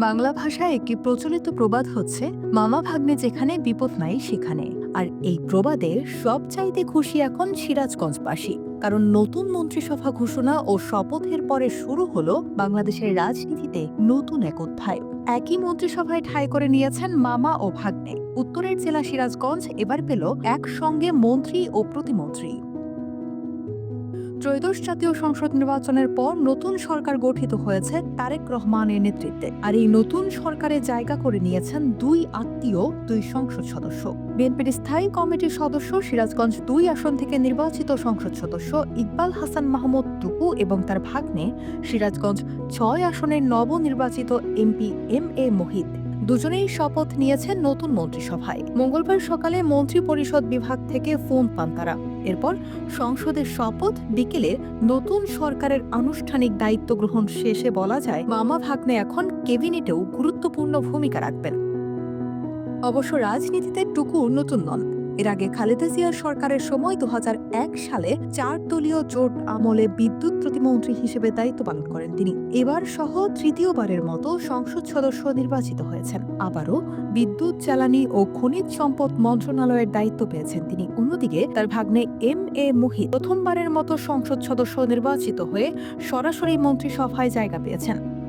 বাংলা ভাষায় একটি প্রচলিত প্রবাদ হচ্ছে, মামা ভাগ্নে যেখানে বিপদ নাই সেখানে। আর এই প্রবাদে সবচাইতে খুশি এখন সিরাজগঞ্জবাসী। কারণ নতুন মন্ত্রিসভা ঘোষণা ও শপথের পরে শুরু হলো বাংলাদেশের রাজনীতিতে নতুন এক অধ্যায়। একই মন্ত্রিসভায় ঠাঁই করে নিয়েছেন মামা ও ভাগ্নে। উত্তরের জেলা সিরাজগঞ্জ এবার পেল একসঙ্গে মন্ত্রী ও প্রতিমন্ত্রী। ত্রয়োদশ জাতীয় সংসদ নির্বাচনের পর নতুন সরকার গঠিত হয়েছে তারেক রহমানের নেতৃত্বে। আর এই নতুন সরকারে জায়গা করে নিয়েছেন দুই আত্মীয়, দুই সংসদ সদস্য। বিএনপির স্থায়ী কমিটির সদস্য সিরাজগঞ্জ দুই আসন থেকে নির্বাচিত সংসদ সদস্য ইকবাল হাসান মাহমুদ টুকু এবং তার ভাগ্নে সিরাজগঞ্জ ছয় আসনের নবনির্বাচিত এমপি এম এ মোহিত। দুজনেই শপথ নিয়েছেন নতুন মন্ত্রিসভায়। মঙ্গলবার সকালে মন্ত্রী পরিষদ বিভাগ থেকে ফোন পান তারা। এরপর সংসদের শপথ বিকেলে নতুন সরকারের আনুষ্ঠানিক দায়িত্ব গ্রহণ শেষে বলা যায়, মামা ভাগ্নে এখন কেবিনেটেও গুরুত্বপূর্ণ ভূমিকা রাখবেন। অবশ্য রাজনীতিতে টুকু নতুন নন। এর আগে খালেদা জিয়ার সরকারের সময় দুহাজার এক সালে চার দলীয় জোট আমলে বিদ্যুৎ প্রতিমন্ত্রী হিসেবে দায়িত্ব পালন করেন তিনি। এবার সহ তৃতীয়বারের মতো সংসদ সদস্য নির্বাচিত হয়েছেন। আবারও বিদ্যুৎ, জ্বালানি ও খনিজ সম্পদ মন্ত্রণালয়ের দায়িত্ব পেয়েছেন তিনি। অন্যদিকে তার ভাগ্নে এম এ মুহিত প্রথমবারের মতো সংসদ সদস্য নির্বাচিত হয়ে সরাসরি মন্ত্রিসভায় জায়গা পেয়েছেন।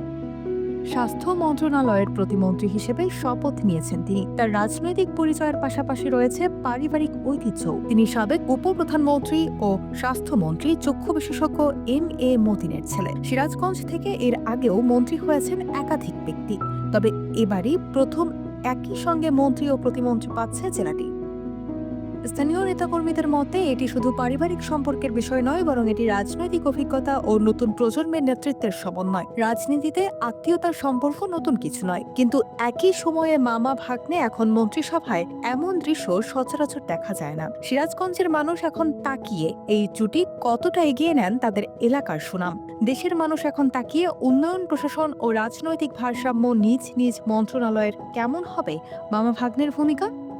স্বাস্থ্য মন্ত্রণালয়ের প্রতিমন্ত্রী হিসেবে শপথ নিয়েছেন তিনি। তার রাজনৈতিক পরিচয়ের পাশাপাশি রয়েছে পারিবারিক ঐতিহ্য। তিনি সাবেক উপপ্রধানমন্ত্রী ও স্বাস্থ্যমন্ত্রী, চক্ষু বিশেষজ্ঞ এম এ মতিনের ছেলে। সিরাজগঞ্জ থেকে এর আগেও মন্ত্রী হয়েছেন একাধিক ব্যক্তি। তবে এবারই প্রথম একই সঙ্গে মন্ত্রী ও প্রতিমন্ত্রী পাচ্ছে জেলাটি। স্থানীয় নেতাকর্মীদের মতে, এটি শুধু পারিবারিক সম্পর্কের বিষয় নয়, বরং এটি রাজনৈতিক অভিজ্ঞতা ও নতুন প্রজন্মের নেতৃত্বের সমন্বয় রাজনীতিতে আত্মীয়তার সম্পর্ক নতুন কিছু নয়। কিন্তু একই সময়ে মামা ভাগ্নে এখন মন্ত্রিসভায় এমন দৃশ্য সচরাচর দেখা যায় না। সিরাজগঞ্জের মানুষ এখন তাকিয়ে এই জুটি কতটা এগিয়ে নেন তাদের এলাকার সুনাম। দেশের মানুষ এখন তাকিয়ে উন্নয়ন, প্রশাসন ও রাজনৈতিক ভারসাম্য নিজ নিজ মন্ত্রণালয়ের কেমন হবে? মামা ভাগ্নের ভূমিকা?